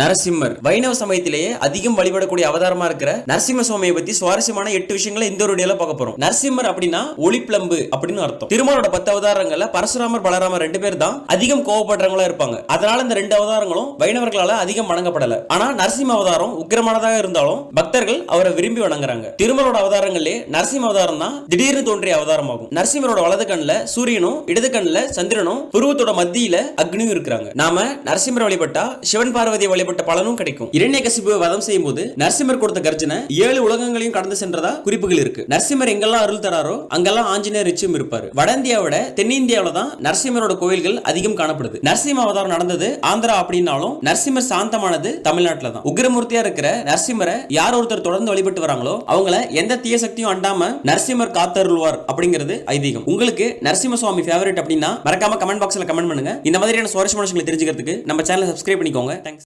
நரசிம்மர். வைணவ சமயத்திலேயே அதிகம் வழிபடக்கூடிய அவதாரமா இருக்கிற நரசிம்ம சுவாமியை பத்தி சுவாரஸ்யமான எட்டு விஷயங்களை இந்த ஒரு வீடியோல பார்க்க போறோம். நரசிம்மர் அப்படின்னா ஒளிப்பிளம்பு அப்படின்னு அர்த்தம். திருமாலோட பத்து அவதாரங்கள்ல பரசுராமர் பலராமர் ரெண்டு பேர் தான் அதிகம் கோவப்படுறவங்களா இருப்பாங்க. அதனால இந்த ரெண்டு அவதாரங்களும் வைணவர்களால அதிகம் வணங்கப்படல. ஆனா நரசிம்ம அவதாரம் உக்கிரமானதாக இருந்தாலும் பக்தர்கள் அவரை விரும்பி வணங்குறாங்க. திருமலோட அவதாரங்களே நரசிம்ம அவதாரம் தான் திடீர்னு தோன்றிய அவதாரம் ஆகும் நரசிம்மரோட வலது கண்ணில் சூரியனும் இடது கண்ணில் சந்திரனும் புருவத்தோட மத்தியில அக்னியும் இருக்கிறாங்க. நாம நரசிம்மர் வழிபட்டா சிவன் பார்வதி வழி வழிபட்ட பலனும் கிடைக்கும். இரண்யகசிபுவை வதம் செய்யும் போது நரசிம்மர் கொடுத்த கர்ஜனை ஏழு உலகங்களையும் கடந்து சென்றதா குறிப்புகள் இருக்கு. நரசிம்மர் எங்கெல்லாம் அருள் தராரோ அங்கெல்லாம் ஆஞ்சநேயர் நிச்சயம் இருப்பாரு. வட இந்தியாவோட தென்னிந்தியாவில தான் நரசிம்மரோட கோயில்கள் அதிகம் காணப்படுது. நரசிம்ம அவதாரம் நடந்தது ஆந்திரா அப்படின்னாலும் நரசிம்மர் சாந்தமானது தமிழ்நாட்டுல தான். உக்ரமூர்த்தியா இருக்கிற நரசிம்மரை யார் ஒருத்தர் தொடர்ந்து வழிபட்டு வராங்களோ அவங்கள எந்த தீய சக்தியும் அண்டாம நரசிம்மர் காத்தருள்வார் அப்படிங்கிறது ஐதீகம். உங்களுக்கு நரசிம்ம சுவாமி ஃபேவரட் அப்படின்னா மறக்காம கமெண்ட் பாக்ஸ்ல கமெண்ட் பண்ணுங்க. இந்த மாதிரியான சுவாரஸ்யமான விஷயங்களை தெரிஞ்சுக்கிறதுக்கு நம்ம சேனலை சப்ஸ்கிரைப் பண்ணிக்கோங்க. தேங்க்ஸ்